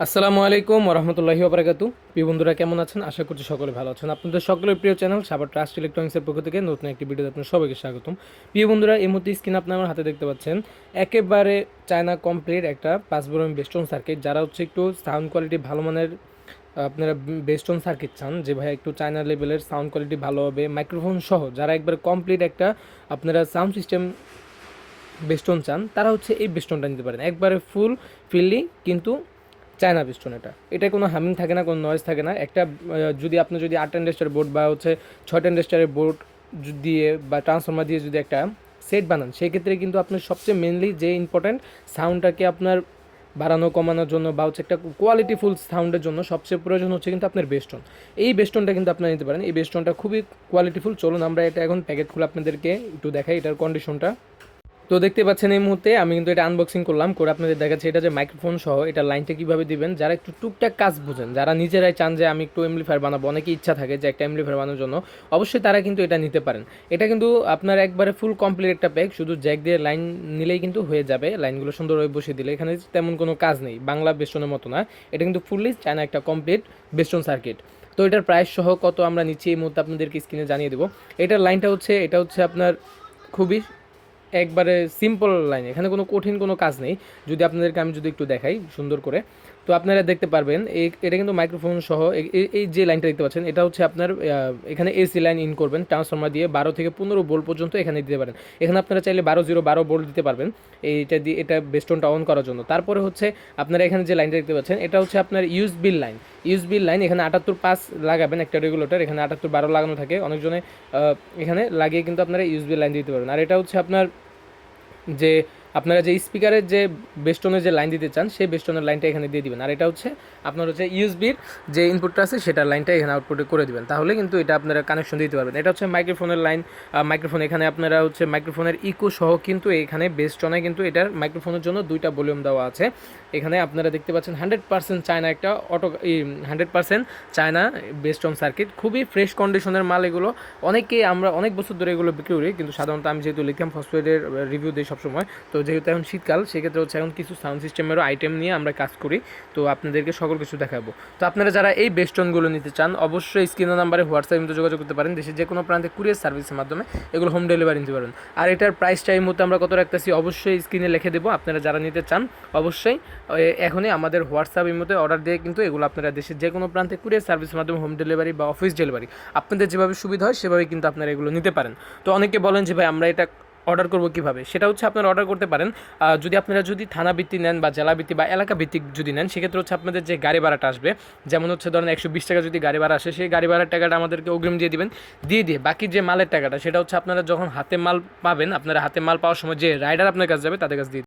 আসসালামু আলাইকুম রহমতুল্লাহি ওবরাকাতু। প্রিয় বন্ধুরা, কেমন আছেন? আশা করছি সকলে ভালো আছেন। আপনাদের সকলের প্রিয় চ্যানেল সাবার ট্রাস্ট ইলেকট্রনিক্সের পক্ষ থেকে নতুন একটি ভিডিওতে আপনার সবাইকে স্বাগতম। প্রিয় বন্ধুরা, এই মুহূর্তে স্ক্রিন আপনি আমার হাতে দেখতে পাচ্ছেন একেবারে চায়না কমপ্লিট একটা পাঁচ বরং বেস্টন সার্কিট যারা হচ্ছে একটু সাউন্ড কোয়ালিটি ভালো মানের, আপনারা বেস্টন সার্কিট চান, যে ভাই একটু চায়না লেভেলের সাউন্ড কোয়ালিটি ভালো হবে মাইক্রোফোন সহ যারা একবার কমপ্লিট একটা আপনারা সাউন্ড সিস্টেম বেস্টন চান, তারা হচ্ছে এই বেস্টনটা নিতে পারেন। একবারে ফুল ফিল্লি কিন্তু চায়না পিস্টন এটা। এটা কোনো হামিং থাকে না, কোনো নয়েজ থাকে না। একটা যদি আপনি যদি আট টেন্ডেস্টার বোর্ড বা হচ্ছে ছয় টেন্ডেস্টারের বোর্ড দিয়ে বা ট্রান্সফর্মার দিয়ে যদি একটা সেট বানান, সেই ক্ষেত্রে কিন্তু আপনার সবচেয়ে মেনলি যে ইম্পর্ট্যান্ট সাউন্ডটাকে আপনার বাড়ানো, কমানোর জন্য বা হচ্ছে একটা কোয়ালিটিফুল সাউন্ডের জন্য সবচেয়ে প্রয়োজন হচ্ছে কিন্তু আপনার বেস্টন এই বেস্টনটা কিন্তু আপনারা নিতে পারেন। এই বেস্টনটা খুবই কোয়ালিটিফুল চলুন আমরা এটা এখন প্যাকেট খুলে আপনাদেরকে একটু দেখাই এটার কন্ডিশনটা তো দেখতে পাচ্ছেন এই মুহূর্তে আমি কিন্তু এটা আনবক্সিং করলাম, করে আপনাদের দেখাচ্ছি এটা যে মাইক্রোফোন সহ, এটা লাইনটা কীভাবে দিবেন, যারা একটু টুকটাক কাজ বুঝেন, যারা নিজেরাই চান যে আমি একটু এমলিফায়ার বানাবো অনেকে ইচ্ছা থাকে যে একটা এমলিফায়ার বানানোর জন্য, অবশ্যই তারা কিন্তু এটা নিতে পারেন। এটা কিন্তু আপনার একবারে ফুল কমপ্লিট একটা প্যাক শুধু জ্যাক দিয়ে লাইন নিলেই কিন্তু হয়ে যাবে লাইনগুলো সুন্দরভাবে বসিয়ে দিলে, এখানে তেমন কোনো কাজ নেই, বাংলা বেস্টনের মতো না, এটা কিন্তু ফুললি চায়না একটা কমপ্লিট বেস্টন সার্কিট তো এটার প্রাইস সহ কত আমরা নিচ্ছি, এই মুহূর্তে আপনাদেরকে স্ক্রিনে জানিয়ে দেবো। এটার লাইনটা হচ্ছে, এটা হচ্ছে আপনার খুবই একবারে সিম্পল লাইন এখানে কোনো কঠিন কোনো কাজ নেই। যদি আপনাদেরকে আমি যদি একটু দেখাই সুন্দর করে। তো আপনারা দেখতে পারবেন এটা কিন্তু মাইক্রোফোন সহ এই যে লাইনটা দেখতে পাচ্ছেন, এটা হচ্ছে আপনার এখানে এসি লাইন ইন করবেন ট্রান্সফর্মার দিয়ে বারো থেকে পনেরো বোল্ট পর্যন্ত এখানে দিতে পারেন। এখানে আপনারা চাইলে বারো জিরো বারো বোল্ট দিতে পারবেন, এইটা দিয়ে, এটা বেস্টনটা অন করার জন্য। তারপরে হচ্ছে আপনারা এখানে যে লাইনটা দেখতে পাচ্ছেন, এটা হচ্ছে আপনার ইউজ বিল লাইন ইউজ বিল লাইন এখানে আটাত্তর পাঁচ লাগাবেন একটা রেগুলেটর এখানে আটাত্তর বারো লাগানো থাকে। অনেকজনে এখানে লাগিয়ে কিন্তু আপনারা ইউজ বিল লাইন দিতে পারবেন। আর এটা হচ্ছে আপনার যে আপনারা যে স্পিকারের যে বেস্টনের যে লাইন দিতে চান, সেই বেস্টনের লাইনটা এখানে দিয়ে দিবেন। আর এটা হচ্ছে আপনার হচ্ছে ইউএসবির যে ইনপুটটা আছে, সেটার লাইনটা এখানে আউটপুটে করে দিবেন। তাহলে কিন্তু এটা আপনারা কানেকশন দিতে পারবেন। এটা হচ্ছে মাইক্রোফোনের লাইন মাইক্রোফোন এখানে আপনারা হচ্ছে মাইক্রোফোনের ইকো সহ কিন্তু এখানে বেস্টনে কিন্তু এটার মাইক্রোফোনের জন্য দুইটা ভলিউম দেওয়া আছে। এখানে আপনারা দেখতে পাচ্ছেন হান্ড্রেড পার্সেন্ট চায়না একটা auto hundred percent China best on circuit খুবই ফ্রেশ কন্ডিশনের মাল এগুলো। অনেকেই আমরা অনেক বছর ধরে এগুলো বিক্রি করি, কিন্তু সাধারণত আমি যেহেতু লিথিয়াম ফসফেটের রিভিউ দিই সবসময়, তো যেহেতু এখন শীতকাল, সেক্ষেত্রে হচ্ছে এখন কিছু সাউন্ড সিস্টেমেরও আইটেম নিয়ে আমরা কাজ করি। তো আপনাদেরকে সকল কিছু দেখাবো। তো আপনারা যারা এই বেস্টনগুলো নিতে চান, অবশ্যই স্ক্রিনের নাম্বারে হোয়াটসঅ্যাপ কিন্তু যোগাযোগ করতে পারেন। দেশের যে কোনো প্রান্তে কুরিয়ার সার্ভিসের মাধ্যমে এগুলো হোম ডেলিভারি নিতে পারেন। আর এটার প্রাইসটা এই মুহূর্তে আমরা কত রাখতেছি, অবশ্যই স্ক্রিনে লিখে দেবো। আপনারা যারা নিতে চান, অবশ্যই এখনই আমাদের হোয়াটসঅ্যাপ মধ্যে অর্ডার দিয়ে কিন্তু এগুলো আপনারা দেশের যে কোনো প্রান্তে কুরিয়ার সার্ভিসের মাধ্যমে হোম ডেলিভারি বা অফিস ডেলিভারি আপনাদের যেভাবে সুবিধা হয় সেভাবে কিন্তু আপনারা এগুলো নিতে পারেন। তো অনেকে বলেন যে, ভাই, আমরা এটা অর্ডার করব কীভাবে? সেটা হচ্ছে আপনারা অর্ডার করতে পারেন। যদি আপনারা যদি থানা ভিত্তি নেন বা জেলা ভিত্তি বা এলাকা ভিত্তিক যদি নেন, সেক্ষেত্রে হচ্ছে আপনাদের যে গাড়ি ভাড়াটা আসবে, যেমন হচ্ছে ধরেন একশো বিশ টাকা যদি গাড়ি ভাড়া আসে, সেই গাড়ি ভাড়ার টাকাটা আমাদেরকে অগ্রিম দিয়ে দিবেন। দিয়ে দিয়ে বাকি যে মালের টাকাটা, সেটা হচ্ছে আপনারা যখন হাতে মাল পাবেন, আপনারা হাতে মাল পাওয়ার সময় যে রাইডার আপনার কাছে যাবে, তাদের কাছে দিয়ে